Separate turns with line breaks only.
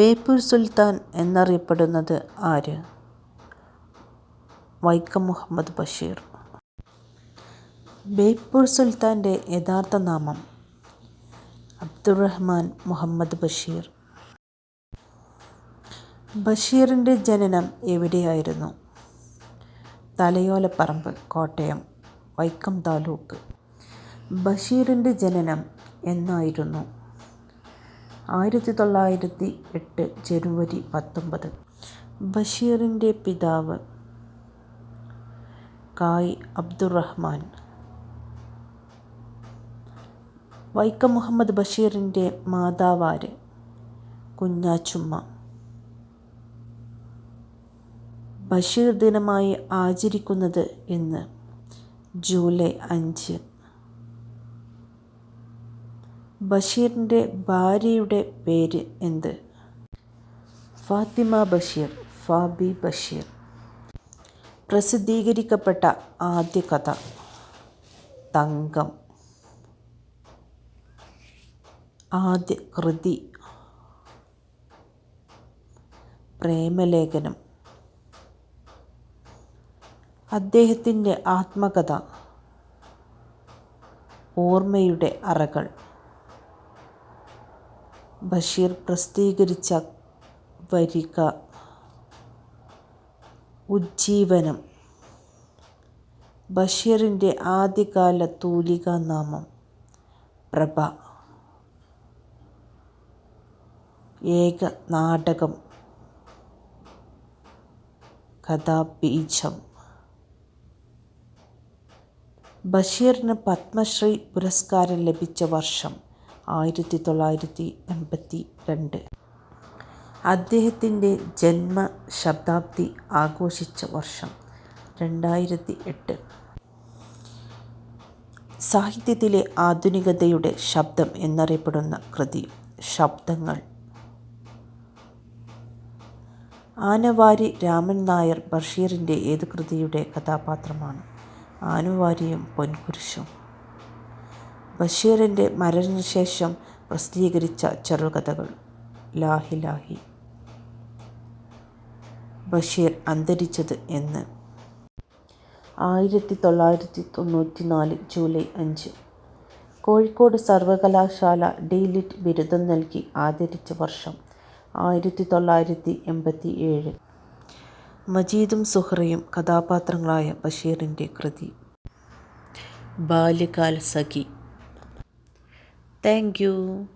ബേപ്പൂർ സുൽത്താൻ എന്നറിയപ്പെടുന്നത് ആര്? വൈക്കം മുഹമ്മദ് ബഷീർ. ബേപ്പൂർ സുൽത്താന്റെ യഥാർത്ഥ നാമം അബ്ദുറഹ്മാൻ മുഹമ്മദ് ബഷീർ. ബഷീറിന്റെ ജനനം എവിടെയായിരുന്നു? തലയോലപ്പറമ്പ് കോട്ടയം വൈക്കം താലൂക്ക്. ബഷീറിന്റെ ജനനം എന്നായിരുന്നു. ആയിരത്തി തൊള്ളായിരത്തി എട്ട് ജനുവരി പത്തൊമ്പത്. ബഷീറിന്റെ പിതാവ് കായ് അബ്ദുറഹ്മാൻ. വൈക്കം മുഹമ്മദ് ബഷീറിന്റെ മാതാവാര് കുഞ്ഞാച്ചുമ്മ. ബഷീർ ദിനമായി ആചരിക്കുന്നത് ഇന്ന് ജൂലൈ അഞ്ച്. ബഷീറിന്റെ ഭാര്യയുടെ പേര് എന്ത്? ഫാത്തിമ ബഷീർ ഫാബി ബഷീർ. പ്രസിദ്ധീകരിക്കപ്പെട്ട ആദ്യ കഥ തങ്കം. ആദ്യ കൃതി പ്രേമലേഖനം. അദ്ദേഹത്തിന്റെ ആത്മകഥ ഓർമ്മയുടെ അറകൾ. ബഷീർ പ്രസിദ്ധീകരിച്ച വരിക ഉജ്ജീവനം ബഷീറിന്റെ ആദ്യകാല തൂലികാനാമം പ്രഭ. ഏക നാടകം. കഥാബീജം. ബഷീറിന് പത്മശ്രീ പുരസ്കാരം ലഭിച്ച വർഷം ആയിരത്തി തൊള്ളായിരത്തി എൺപത്തി രണ്ട് അദ്ദേഹത്തിന്റെ ജന്മ ശതാബ്ദി ആഘോഷിച്ച വർഷം രണ്ടായിരത്തി എട്ട് സാഹിത്യത്തിലെ ആധുനികതയുടെ ശബ്ദം എന്നറിയപ്പെടുന്ന കൃതി ശബ്ദങ്ങൾ. ആനവാരി രാമൻ നായർ ബഷീറിന്റെ ഏത് കൃതിയുടെ കഥാപാത്രമാണ്? ആനുവാരിയും പൊൻകുരിശും. ബഷീറിന്റെ മരണശേഷം പ്രസിദ്ധീകരിച്ച ചെറുകഥകൾ. ലാഹി ലാഹി. ബഷീർ അന്തരിച്ചത് എന്ന്. ആയിരത്തി തൊള്ളായിരത്തി തൊണ്ണൂറ്റി നാല് ജൂലൈ അഞ്ച്. കോഴിക്കോട് സർവകലാശാല ഡീലിറ്റ് ബിരുദം നൽകി ആദരിച്ച വർഷം ആയിരത്തി തൊള്ളായിരത്തി എൺപത്തി ഏഴ് മജീദും സുഹറയും കഥാപാത്രങ്ങളായ ബഷീറിന്റെ കൃതി. ബാല്യകാല സഖി Thank you.